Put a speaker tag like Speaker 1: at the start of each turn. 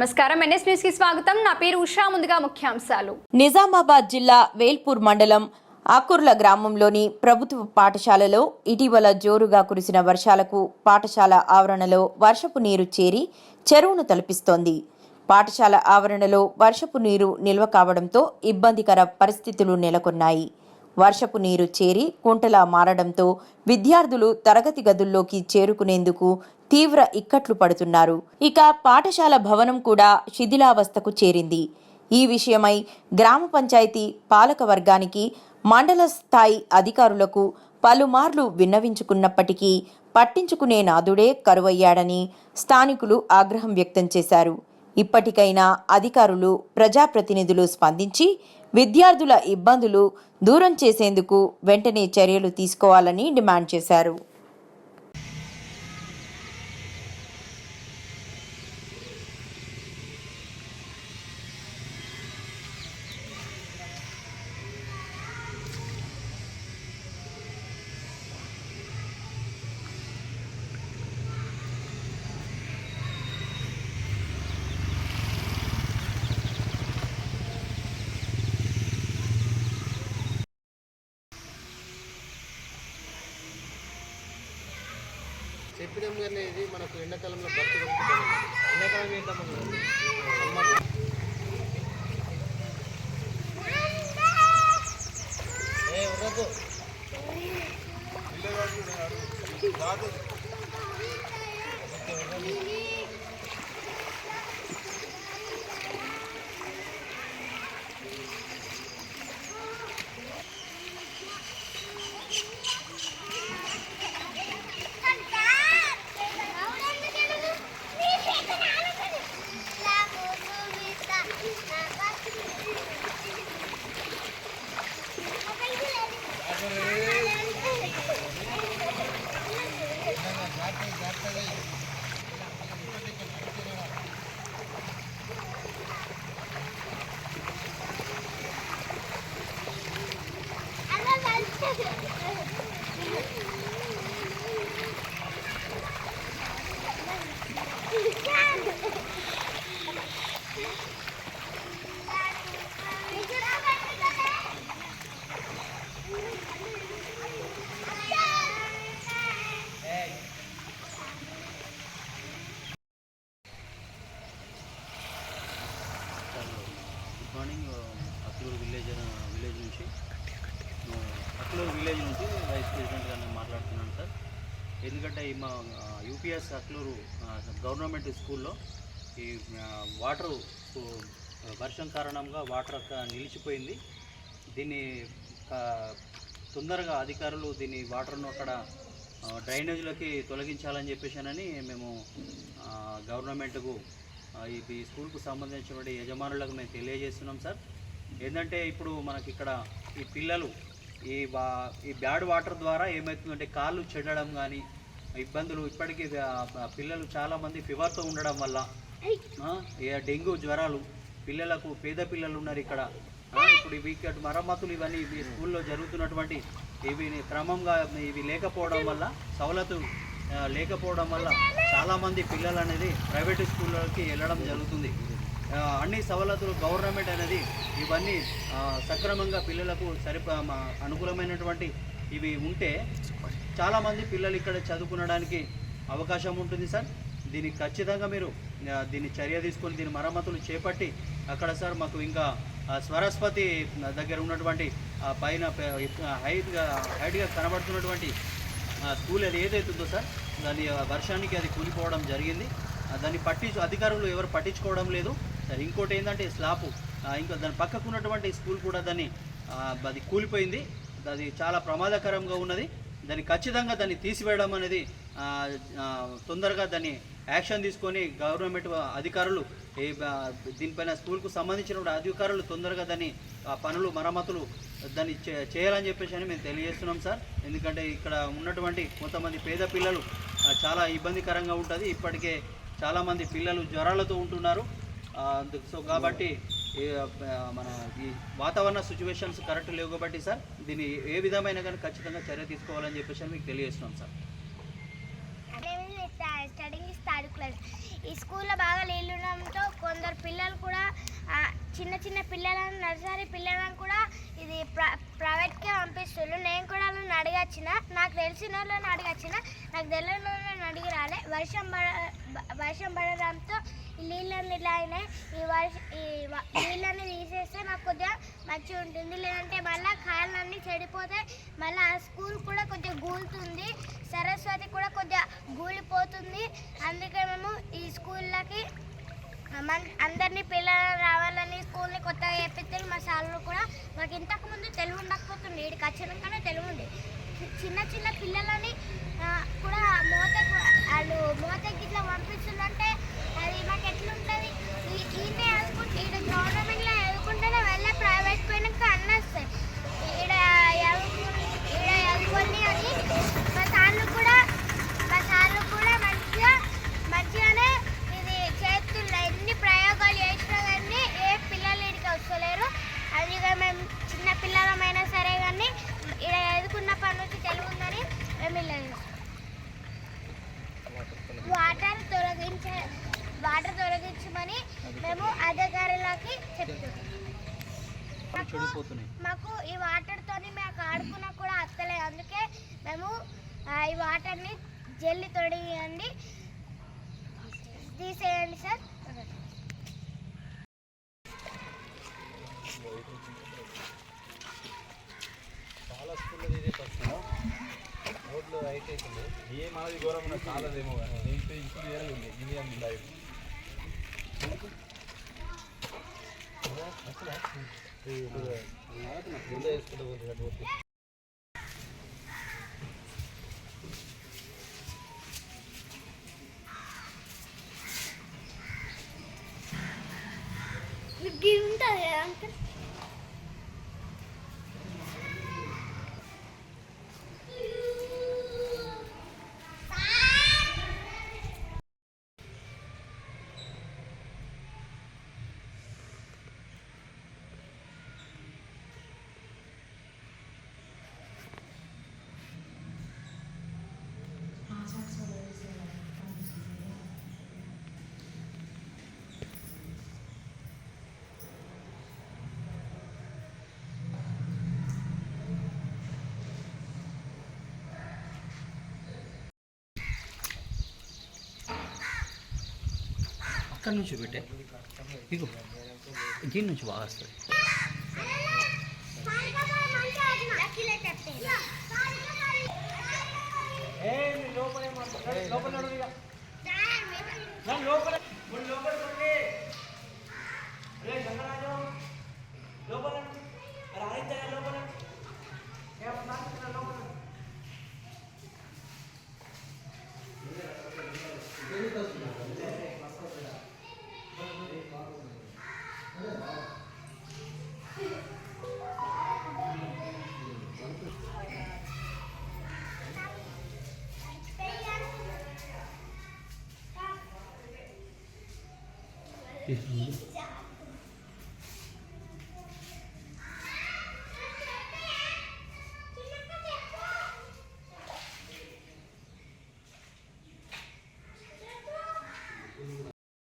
Speaker 1: నమస్కారం. ఎన్ఎస్ న్యూస్కి స్వాగతం. నా పేరు ఉషా. ముందుగా ముఖ్యాంశాలు.
Speaker 2: నిజామాబాద్ జిల్లా వేల్పూర్ మండలం ఆకుర్ల గ్రామంలోని ప్రభుత్వ పాఠశాలలో ఇటీవల జోరుగా కురిసిన వర్షాలకు పాఠశాల ఆవరణలో వర్షపు నీరు చేరి చెరువును తలపిస్తోంది. పాఠశాల ఆవరణలో వర్షపు నీరు నిల్వ కావడంతో ఇబ్బందికర పరిస్థితులు నెలకొన్నాయి. వర్షపు నీరు చేరి కుంటలా మారడంతో విద్యార్థులు తరగతి గదుల్లోకి చేరుకునేందుకు తీవ్ర ఇక్కట్లు పడుతున్నారు. ఇక పాఠశాల భవనం కూడా శిథిలావస్థకు చేరింది. ఈ విషయమై గ్రామ పంచాయతీ పాలక వర్గానికి మండల స్థాయి అధికారులకు పలుమార్లు విన్నవించుకున్నప్పటికీ పట్టించుకునే నాదుడే కరువయ్యాడని స్థానికులు ఆగ్రహం వ్యక్తం చేశారు. ఇప్పటికైనా అధికారులు ప్రజాప్రతినిధులు స్పందించి విద్యార్థుల ఇబ్బందులు దూరం చేసేందుకు వెంటనే చర్యలు తీసుకోవాలని డిమాండ్ చేశారు.
Speaker 3: అనేది మనకు ఎండాకాలంలో భర్తీ ఎండాకాలం ఏంటమ్మా? మార్నింగ్ అక్లూరు విలేజ్ విలేజ్ నుంచి. అక్లూరు విలేజ్ నుంచి వైస్ ప్రెసిడెంట్గా నేను మాట్లాడుతున్నాను సార్. ఎందుకంటే ఈ మా యూపీఎస్ అక్లూరు గవర్నమెంట్ స్కూల్లో ఈ వాటర్ వర్షం కారణంగా వాటర్ నిలిచిపోయింది. దీన్ని తొందరగా అధికారులు దీన్ని వాటర్ను అక్కడ డ్రైనేజ్లోకి తొలగించాలని చెప్పేసానని మేము గవర్నమెంట్కు ఈ స్కూల్కు సంబంధించినటువంటి యజమానులకు మేము తెలియజేస్తున్నాం సార్. ఏంటంటే ఇప్పుడు మనకి ఇక్కడ ఈ పిల్లలు ఈ బా ఈ బ్యాడ్ వాటర్ ద్వారా ఏమవుతుందంటే కాళ్ళు చెడడం కానీ ఇబ్బందులు ఇప్పటికీ పిల్లలు చాలామంది ఫీవర్తో ఉండడం వల్ల డెంగ్యూ జ్వరాలు పిల్లలకు పేద పిల్లలు ఉన్నారు ఇక్కడ. ఇప్పుడు ఇవి మరమ్మతులు ఇవన్నీ ఈ స్కూల్లో జరుగుతున్నటువంటి ఇవి క్రమంగా ఇవి లేకపోవడం వల్ల సవలతు లేకపోవడం వల్ల చాలామంది పిల్లలు అనేది ప్రైవేట్ స్కూళ్ళకి వెళ్ళడం జరుగుతుంది. అన్ని సవలతులు గవర్నమెంట్ అనేది ఇవన్నీ సక్రమంగా పిల్లలకు సరిప అనుకూలమైనటువంటి ఇవి ఉంటే చాలామంది పిల్లలు ఇక్కడ చదువుకునడానికి అవకాశం ఉంటుంది సార్. దీనికి ఖచ్చితంగా మీరు దీన్ని చర్య తీసుకొని దీని మరమ్మతులు చేపట్టి అక్కడ సార్ మాకు ఇంకా స్వరస్పతి దగ్గర ఉన్నటువంటి పైన హైట్గా హైట్గా కనబడుతున్నటువంటి స్కూల్ అది ఏదైతే ఉందో సార్ దాని వర్షానికి అది కూలిపోవడం జరిగింది. దాన్ని పట్టించు అధికారులు ఎవరు పట్టించుకోవడం లేదు. సరే ఇంకోటి ఏంటంటే స్లాపు ఇంకా దాని పక్కకు ఉన్నటువంటి స్కూల్ కూడా దాన్ని అది కూలిపోయింది. అది చాలా ప్రమాదకరంగా ఉన్నది. దాన్ని ఖచ్చితంగా దాన్ని తీసివేయడం అనేది తొందరగా దాన్ని యాక్షన్ తీసుకొని గవర్నమెంట్ అధికారులు దీనిపైన స్కూల్కు సంబంధించిన అధికారులు తొందరగా దాన్ని పనులు మరమ్మతులు దాన్ని చేయాలని చెప్పేసి అని మేము తెలియజేస్తున్నాం సార్. ఎందుకంటే ఇక్కడ ఉన్నటువంటి కొంతమంది పేద పిల్లలు చాలా ఇబ్బందికరంగా ఉంటుంది. ఇప్పటికే చాలామంది పిల్లలు జ్వరాలతో ఉంటున్నారు. సో కాబట్టి మన ఈ వాతావరణ సిచ్యువేషన్స్ కరెక్ట్ లేవు కాబట్టి సార్ దీన్ని ఏ విధమైన కానీ ఖచ్చితంగా చర్య తీసుకోవాలని చెప్పేసి మీకు తెలియజేస్తున్నాం సార్
Speaker 4: స్టడింగ్ థర్డ్ క్లాస్ ఈ స్కూల్లో బాగా నీళ్ళు ఉండడంతో కొందరు పిల్లలు కూడా చిన్న చిన్న పిల్లలను నర్సరీ పిల్లలను కూడా ఇది ప్ర ప్రైవేట్కే పంపిస్తున్నారు నేను కూడా వాళ్ళని అడిగచ్చిన నాకు తెలిసిన వాళ్ళని అడిగచ్చిన నాకు తెలియని వాళ్ళని అడిగి రాలే. వర్షం పడ వర్షం పడడంతో నీళ్ళని ఇలా అయినా ఈ వర్ష ఈ నీళ్ళని తీసేస్తే నాకు కొద్దిగా మంచిగా ఉంటుంది. లేదంటే మళ్ళీ కాళ్ళన్నీ చెడిపోతాయి మళ్ళీ ఆ స్కూల్ కూడా కొద్దిగా గూలుతుంది. సరస్వతి కూడా కొద్దిగా గూలిపోతుంది. అందుకే మేము ఈ స్కూళ్ళకి మన అందరినీ పిల్లలు రావాలని స్కూల్ని కొత్తగా చేపిస్తారు మా సార్లు కూడా మాకు ఇంతకుముందు తెలుగు ఉండకపోతుంది ఇక్కడికి వచ్చినాకనే తెలుగు ఉంది చిన్న చిన్న పిల్లలని కూడా మోత వాళ్ళు మోతకి ఇట్లా పంపిస్తుందంటే అది మాకు ఎట్లుంటుంది ఈ- ఈయనే చదువుకుంటే ఈడ గవర్నమెంట్లో చదువుకుంటేనే వెళ్ళే ప్రైవేట్ పోయినాక అన్నీ వస్తాయి ఈడ చదువుకుని ఈడ చదువుకొని అని మా సార్లు కూడా మా సార్లు కూడా మంచిగా మంచిగానే ఇది చేస్తున్నారు ఎన్ని ప్రయోగాలు చేసినా కానీ ఏ పిల్లలు ఇక్కడికి వస్తలేరు అందుకే మేము చిన్న పిల్లలమైనా సరే కానీ ఇక్కడ చదువుకున్నప్పటి నుంచి తెలుగు ఉందని మేము ఇలా చేస్తాం. వాటర్ తొలగించే వాటర్ తొలగించమని మేము చెప్తున్నాం మాకు మాకు ఈ వాటర్తోని మేము ఆడుకున్నా కూడా అత్తలేదు అందుకే మేము ఈ వాటర్ని జల్లి తొడియండి తీసేయండి సార్.
Speaker 5: చాలా స్కూల్లో ఇదే పరిస్థితి రోడ్లు అయితే అవుతుంది ఏ మనది ఘోరంగా చాలదేమో కానీ దీంతో ఇప్పుడు వేరే ఉంది. ఇది అంది లైవ్ ముందే వేసుకుంటూ పోతుంది అటు పోతే.
Speaker 4: ఉంటుంది అంకుల్
Speaker 3: అక్కడి నుంచి పెట్టే ఇగో దీని నుంచి బాగా వస్తుంది
Speaker 4: 别去